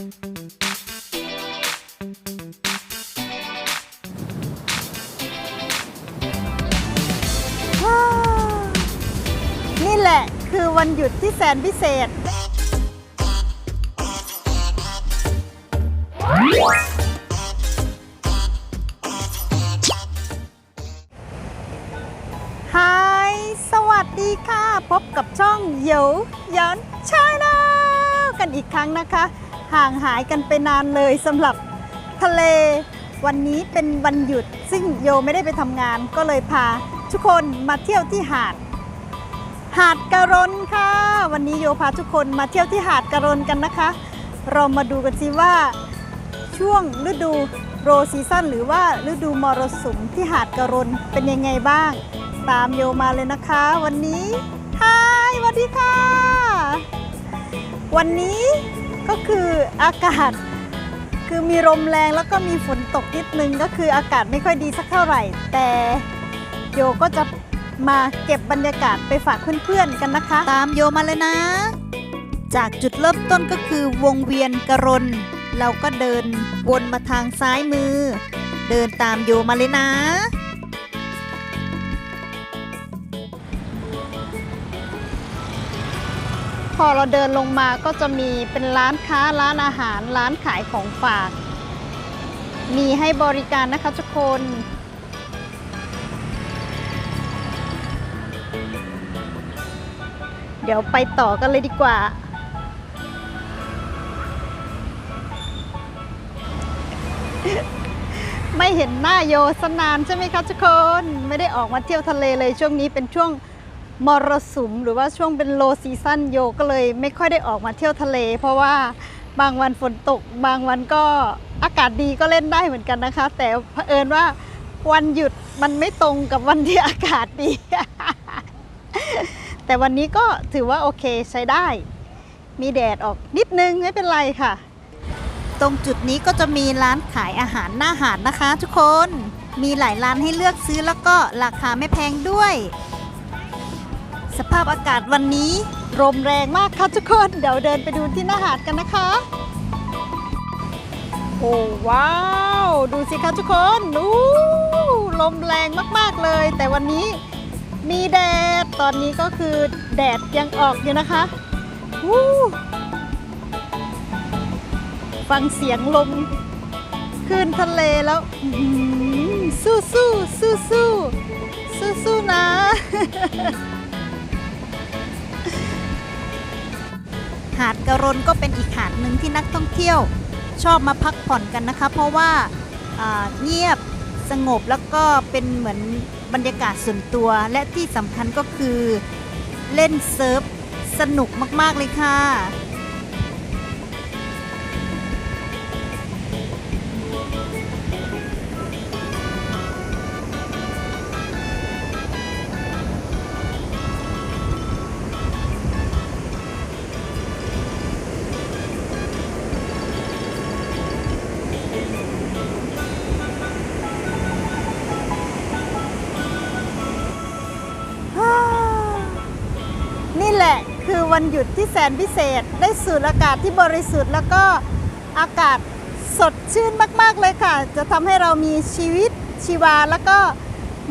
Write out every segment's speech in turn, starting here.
นี่แหละคือวันหยุดที่แสนพิเศษ ฮาย สวัสดีค่ะ พบกับช่องเหยวย้อนชาแนลกันอีกครั้งนะคะ ห่างหายกันไปนานเลยสำหรับทะเล วันนี้เป็นวันหยุด ซึ่งโยไม่ได้ไปทำงาน ก็เลยพาทุกคนมาเที่ยวที่หาด หาดกะรนค่ะ วันนี้โยพาทุกคนมาเที่ยวที่หาดกะรนกันนะคะ เรามาดูกันสิว่าช่วงฤดูโรซีซั่นหรือว่าฤดูมรสุมที่หาดกะรนเป็นยังไงบ้าง ตามโยมาเลยนะคะ วันนี้ฮายสวัสดีค่ะ วันนี้ อากาศ คือมีลมแรงแล้วก็มีฝนตกนิดนึงก็คืออากาศไม่ค่อยดีสักเท่าไหร่ แต่โยก็จะมาเก็บบรรยากาศไปฝากเพื่อนๆกันนะคะ ตามโยมาเลยนะ จากจุดเริ่มต้นก็คือวงเวียนกรนเราก็เดินวนมาทางซ้ายมือ เดินตามโยมาเลยนะ อเราเดินลงมาก็จะมีเป็นร้านค้าร้านอาหารร้านขายของฝาก มีให้บริการนะคะทุกคนเดี๋ยวไปต่อกันเลยดีกว่า ไม่เห็นหน้าโยสนานใช่ไหมคะทุกคน ไม่ได้ออกมาเที่ยวทะเลเลยช่วงนี้เป็นช่วง มรสุมหรือว่าช่วงเป็นโลซีซั่นโยก็เลยไม่ค่อยได้ออกมาเที่ยวทะเล เพราะว่าบางวันฝนตก บางวันก็อากาศดีก็เล่นได้เหมือนกันนะคะ แต่เผอิญว่าวันหยุดมันไม่ตรงกับวันที่อากาศดี แต่วันนี้ก็ถือว่าโอเคใช้ได้ มีแดดออกนิดนึงไม่เป็นไรค่ะ ตรงจุดนี้ก็จะมีร้านขายอาหารหน้าหาดนะคะ ทุกคนมีหลายร้านให้เลือกซื้อแล้วก็ราคาไม่แพงด้วย สภาพอากาศวันนี้ลมแรงมากค่ะทุกคน เดี๋ยวเดินไปดูที่หน้าหาดกันนะคะ โอ้ว้าว ดูสิคะทุกคนอู้ลมแรงมากๆเลย แต่วันนี้มีแดด ตอนนี้ก็คือแดดยังออกอยู่นะคะวู้ฟังเสียงลมคลื่นทะเลแล้วสู้สู้สู้สู้สู้สู้นะ หาดกระรนก็เป็นอีกหาดหนึ่งที่นักท่องเที่ยวชอบมาพักผ่อนกันนะคะ เพราะว่าอ่าเงียบสงบแล้วก็เป็นเหมือนบรรยากาศส่วนตัว และที่สำคัญก็คือเล่นเซิร์ฟสนุกมาก ๆ เลยค่ะ วันหยุดที่แสนพิเศษ ได้สูดอากาศที่บริสุทธิ์ แล้วก็อากาศสดชื่นมาก ๆ เลยค่ะ จะทำให้เรามีชีวิตชีวา แล้วก็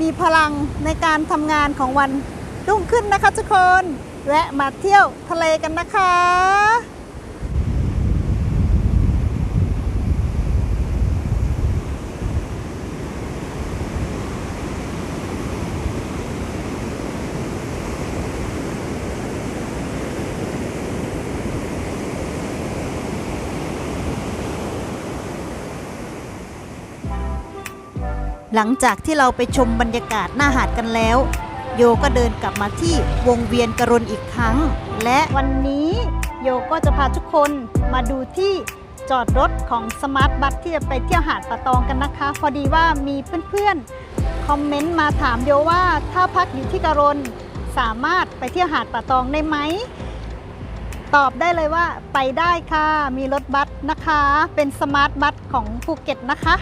มีพลังในการทำงานของวันรุ่งขึ้นนะคะทุกคน แวะมาเที่ยวทะเลกันนะคะ หลังจากที่เราไปชมบรรยากาศหน้าหาดกันแล้ว โยก็เดินกลับมาที่วงเวียนกรนอีกครั้ง และวันนี้โยก็จะพาทุกคนมาดูที่จอดรถของสมาร์ทบัสที่จะไปเที่ยวหาดป่าตองกันนะคะ พอดีว่ามีเพื่อนๆคอมเมนต์มาถามโยว่าถ้าพักอยู่ที่กรนสามารถไปเที่ยวหาดป่าตองได้ไหมตอบได้เลยว่าไปได้ค่ะ มีรถบัสนะคะ เป็นสมาร์ทบัสของภูเก็ตนะคะ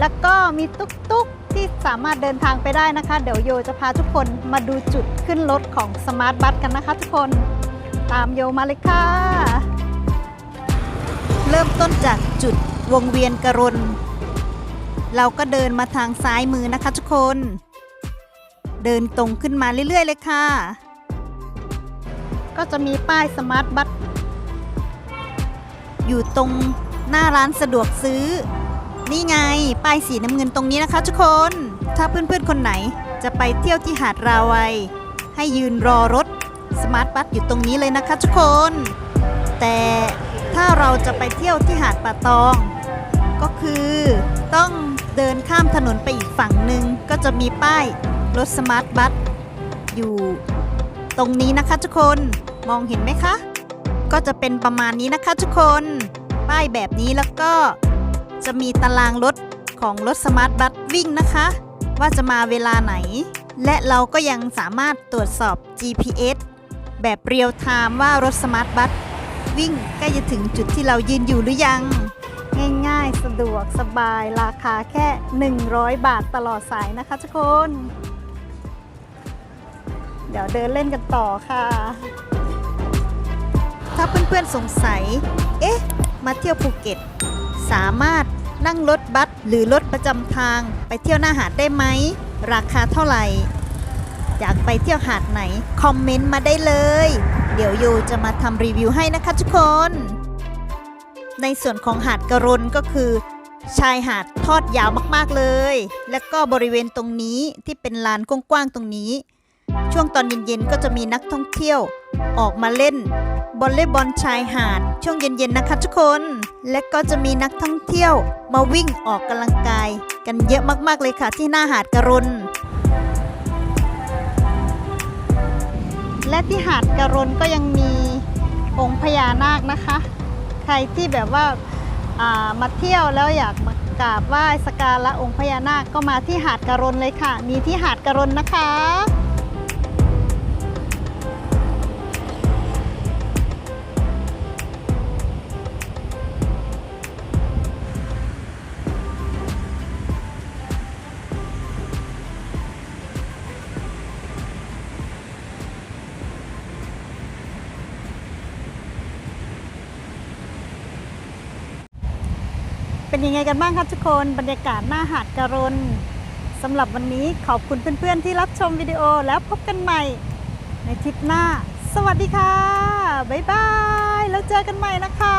แล้วก็มีตุ๊กๆที่สามารถเดินทางไปได้นะคะ เดี๋ยวโยจะพาทุกคนมาดูจุดขึ้นรถของสมาร์ทบัสกันนะคะทุกคนตามโยมาเลยค่ะ เริ่มต้นจากจุดวงเวียนกรนเราก็เดินมาทางซ้ายมือนะคะทุกคน เดินตรงขึ้นมาเรื่อยๆเลยค่ะ ก็จะมีป้ายสมาร์ทบัตอยู่ตรงหน้าร้านสะดวกซื้อ นี่ไง ป้ายสีน้ำเงินตรงนี้นะคะทุกคน ถ้าเพื่อนๆคนไหนจะไปเที่ยวที่หาดราวัย ให้ยืนรอรถสมาร์ทบัสอยู่ตรงนี้เลยนะคะทุกคน แต่ถ้าเราจะไปเที่ยวที่หาดป่าตอง ก็คือต้องเดินข้ามถนนไปอีกฝั่งหนึ่งก็จะมีป้ายรถสมาร์ทบัสอยู่ตรงนี้นะคะทุกคนมองเห็นไหมคะ ก็จะเป็นประมาณนี้นะคะทุกคน ป้ายแบบนี้แล้วก็ จะมีตารางรถของรถสมาร์ทบัสวิ่งนะคะ ว่าจะมาเวลาไหน และเราก็ยังสามารถตรวจสอบ GPS แบบเรียลไทม์ว่ารถสมาร์ทบัสวิ่งใกล้จะถึงจุดที่เรายืนอยู่หรือยัง ง่ายๆ สะดวกสบายราคาแค่ 100 บาทตลอดสายนะคะทุกคน เดี๋ยวเดินเล่นกันต่อค่ะ ถ้าเพื่อนๆสงสัย เอ๊ะ มาเที่ยวภูเก็ต สามารถนั่งรถบัสหรือรถประจำทาง ไปเที่ยวหน้าหาดได้ไหม ราคาเท่าไหร่ อยากไปเที่ยวหาดไหน คอมเมนต์มาได้เลย เดี๋ยวโยจะมาทำรีวิวให้นะคะทุกคน ในส่วนของหาดกระรนก็คือ ชายหาดทอดยาวมากๆเลย และก็บริเวณตรงนี้ที่เป็นลานกว้างๆตรงนี้ ช่วงตอนเย็นๆก็จะมีนักท่องเที่ยว ออกมาเล่นบอลเล่บอลชายหาด ช่วงเย็นๆนะคะทุกคน และก็จะมีนักท่องเที่ยวมาวิ่งออกกำลังกาย กันเยอะมากๆเลยค่ะที่หน้าหาดกระรนและที่หาดกระรนก็ยังมีองค์พญานาคนะคะ ใครที่แบบว่าามาเที่ยวแล้วอยากมากราบไหว้สการะองค์พญานาคก็มาที่หาดกระรนเลยค่ะ มีที่หาดกระรนนะคะ เป็นยังไงกันบ้างครับทุกคนบรรยากาศหน้าหาดกระรนสำหรับวันนี้ขอบคุณเพื่อนๆที่รับชมวิดีโอแล้วพบกันใหม่ ในทริปหน้า สวัสดีค่ะ บ๊ายบาย แล้วเจอกันใหม่นะคะ